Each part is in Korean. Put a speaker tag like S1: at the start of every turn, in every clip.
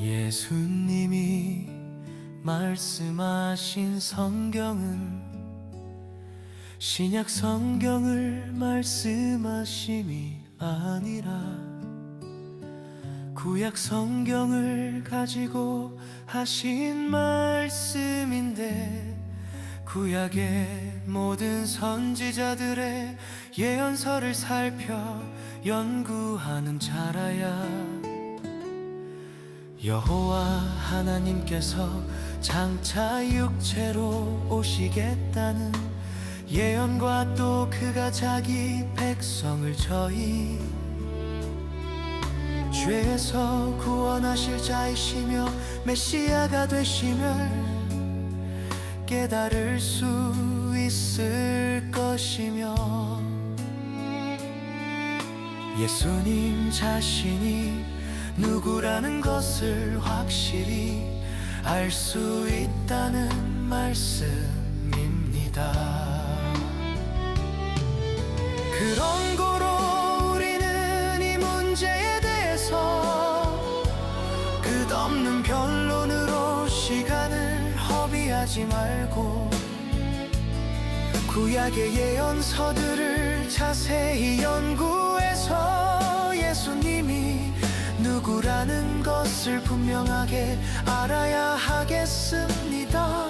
S1: 예수님이 말씀하신 성경은 신약 성경을 말씀하심이 아니라 구약 성경을 가지고 하신 말씀인데 구약의 모든 선지자들의 예언서를 살펴 연구하는 자라야 여호와 하나님께서 장차 육체로 오시겠다는 예언과 또 그가 자기 백성을 저희 죄에서 구원하실 자이시며 메시아가 되심을 깨달을 수 있을 것이며 예수님 자신이 누구 라는 것을 확실히 알 수 있다는 말씀입니다. 그런 고로 우리는 이 문제에 대해서 끝없는 변론으로 시간을 허비하지 말고 구약의 예언서들을 자세히 연구 것을 분명하게 알아야 하겠습니다.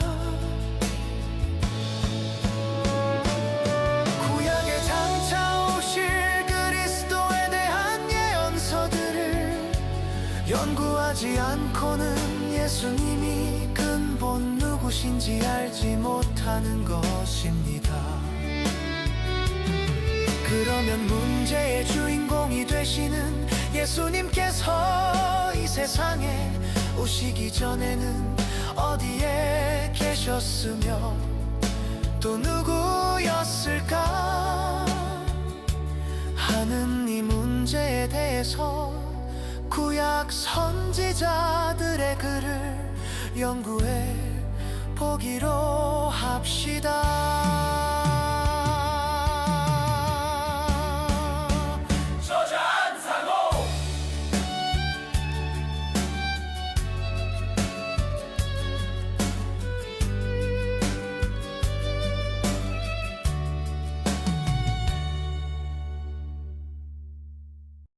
S1: 구약에 장차 오실 그리스도에 대한 예언서들을 연구하지 않고는 예수님이 근본 누구신지 알지 못하는 것입니다. 그러면 문제의 주인공이 되시는 예수님께서 이 세상에 오시기 전에는 어디에 계셨으며 또 누구였을까 하는 이 문제에 대해서 구약 선지자들의 글을 연구해 보기로 합시다.